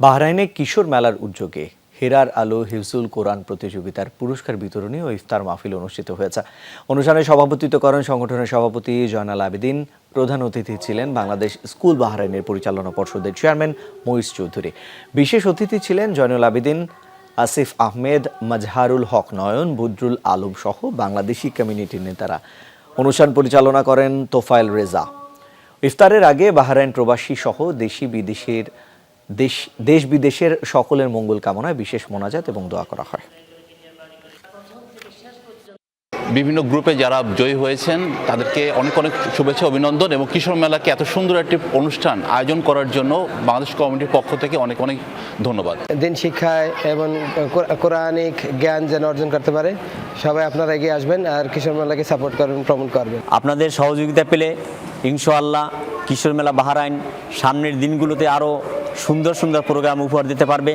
বাহরাইনে কিশোর মেলার উদ্যোগে হেরার আলো হিফজুল কোরআন প্রতিযোগিতার পুরস্কার বিতরণী ও ইফতার মাহফিল অনুষ্ঠিত হয়েছে। অনুষ্ঠানে সভাপতিত্ব করেন সংগঠনের সভাপতি জয়নাল আবেদিন। প্রধান অতিথি ছিলেন বাংলাদেশ স্কুল বাহরাইনের পরিচালনা পর্ষদের চেয়ারম্যান মহিষ চৌধুরী। বিশেষ অতিথি ছিলেন জয়নুল আবেদিন, আসিফ আহমেদ, মাজহারুল হক নয়ন, বুদ্রুল আলম সহ বাংলাদেশি কমিউনিটির নেতারা। অনুষ্ঠান পরিচালনা করেন তোফায়েল রেজা। ইফতারের আগে বাহরাইন প্রবাসী সহ দেশি বিদেশের দেশ দেশ বিদেশের সকলের মঙ্গল কামনায় বিশেষ মোনাজাত এবং দোয়া করা হয়। বিভিন্ন গ্রুপে যারা জয়ী হয়েছেন তাদেরকে অনেক অনেক শুভেচ্ছা অভিনন্দন এবং কিশোর মেলাকে এত সুন্দর একটি অনুষ্ঠান আয়োজন করার জন্য বাংলাদেশ কমিটির পক্ষ থেকে অনেক অনেক ধন্যবাদ। দিন শিক্ষায় এবং কোরআনিক জ্ঞান যেন অর্জন করতে পারে সবাই আপনারা এগিয়ে আসবেন আর কিশোর মেলাকে সাপোর্ট করবেন প্রমোট করবেন। আপনাদের সহযোগিতা পেলে ইনশাআল্লাহ কিশোর মেলা বাহারাইন সামনের দিনগুলোতে আরও সুন্দর সুন্দর প্রোগ্রাম উপহার দিতে পারবে।